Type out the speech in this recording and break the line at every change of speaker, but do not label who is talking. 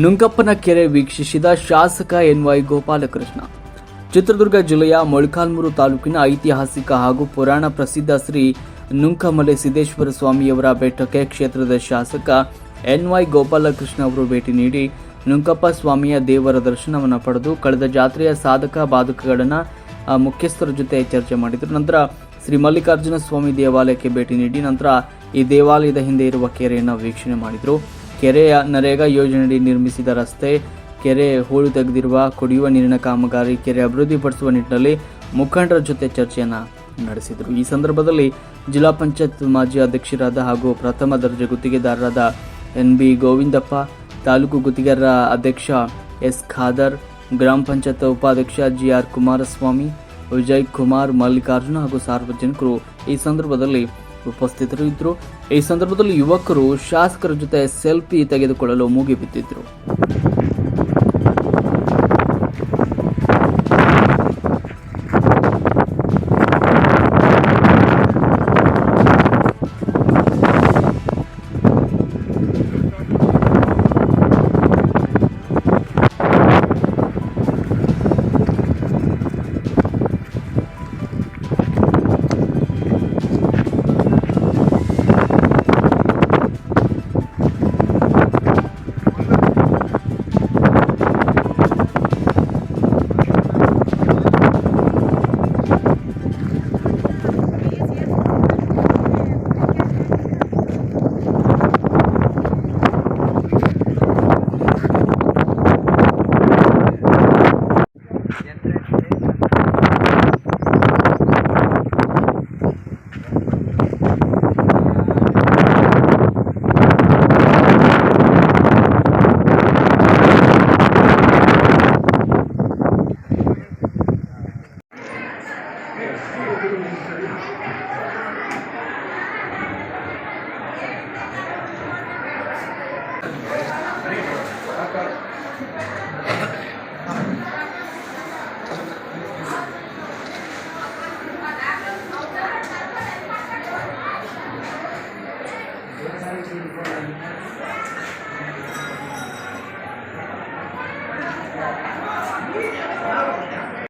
ನುಂಗಪ್ಪನ ಕೆರೆ ವೀಕ್ಷಿಸಿದ ಶಾಸಕ ಎನ್ವೈ ಗೋಪಾಲಕೃಷ್ಣ. ಚಿತ್ರದುರ್ಗ ಜಿಲ್ಲೆಯ ಮೊಳಕಾಲ್ಮೂರು ತಾಲೂಕಿನ ಐತಿಹಾಸಿಕ ಹಾಗೂ ಪುರಾಣ ಪ್ರಸಿದ್ಧ ಶ್ರೀ ನುಂಕಮಲೆ ಸಿದ್ದೇಶ್ವರ ಸ್ವಾಮಿಯವರ ಬೆಟ್ಟಕ್ಕೆ ಕ್ಷೇತ್ರದ ಶಾಸಕ ಎನ್ವೈ ಗೋಪಾಲಕೃಷ್ಣ ಅವರು ಭೇಟಿ ನೀಡಿ ನುಂಕಪ್ಪ ಸ್ವಾಮಿಯ ದೇವರ ದರ್ಶನವನ್ನು ಪಡೆದು ಕಳೆದ ಜಾತ್ರೆಯ ಸಾಧಕ ಬಾಧಕಗಳನ್ನು ಮುಖ್ಯಸ್ಥರ ಜೊತೆ ಚರ್ಚೆ ಮಾಡಿದರು. ನಂತರ ಶ್ರೀ ಮಲ್ಲಿಕಾರ್ಜುನ ಸ್ವಾಮಿ ದೇವಾಲಯಕ್ಕೆ ಭೇಟಿ ನೀಡಿ ನಂತರ ಈ ದೇವಾಲಯದ ಹಿಂದೆ ಇರುವ ಕೆರೆಯನ್ನು ವೀಕ್ಷಣೆ ಮಾಡಿದರು. ಕೆರೆಯ ನರೇಗಾ ಯೋಜನೆಯಡಿ ನಿರ್ಮಿಸಿದ ರಸ್ತೆ, ಕೆರೆ ಹೂಳು ತೆಗೆದಿರುವ, ಕುಡಿಯುವ ನೀರಿನ ಕಾಮಗಾರಿ, ಕೆರೆ ಅಭಿವೃದ್ಧಿಪಡಿಸುವ ನಿಟ್ಟಿನಲ್ಲಿ ಮುಖಂಡರ ಜೊತೆ ಚರ್ಚೆಯನ್ನು ನಡೆಸಿದರು. ಈ ಸಂದರ್ಭದಲ್ಲಿ ಜಿಲ್ಲಾ ಪಂಚಾಯತ್ ಮಾಜಿ ಅಧ್ಯಕ್ಷರಾದ ಹಾಗೂ ಪ್ರಥಮ ದರ್ಜೆ ಗುತ್ತಿಗೆದಾರರಾದ ಎನ್ ಬಿ ಗೋವಿಂದಪ್ಪ, ತಾಲೂಕು ಗುತ್ತಿಗೆದಾರರ ಅಧ್ಯಕ್ಷ ಎಸ್ ಖಾದರ್, ಗ್ರಾಮ ಪಂಚಾಯತ್ ಉಪಾಧ್ಯಕ್ಷ ಜಿ ಆರ್ ಕುಮಾರಸ್ವಾಮಿ, ವಿಜಯ್ ಕುಮಾರ್ ಮಲ್ಲಿಕಾರ್ಜುನ ಹಾಗೂ ಸಾರ್ವಜನಿಕರು ಈ ಸಂದರ್ಭದಲ್ಲಿ ಉಪಸ್ಥಿತರು ಇದ್ದರು ಈ ಸಂದರ್ಭದಲ್ಲಿ ಯುವಕರು ಶಾಸಕರ ಜೊತೆ ಸೆಲ್ಫಿ ತೆಗೆದುಕೊಳ್ಳಲು ಮುಗಿಬಿದ್ದಿದ್ರು. Thank you.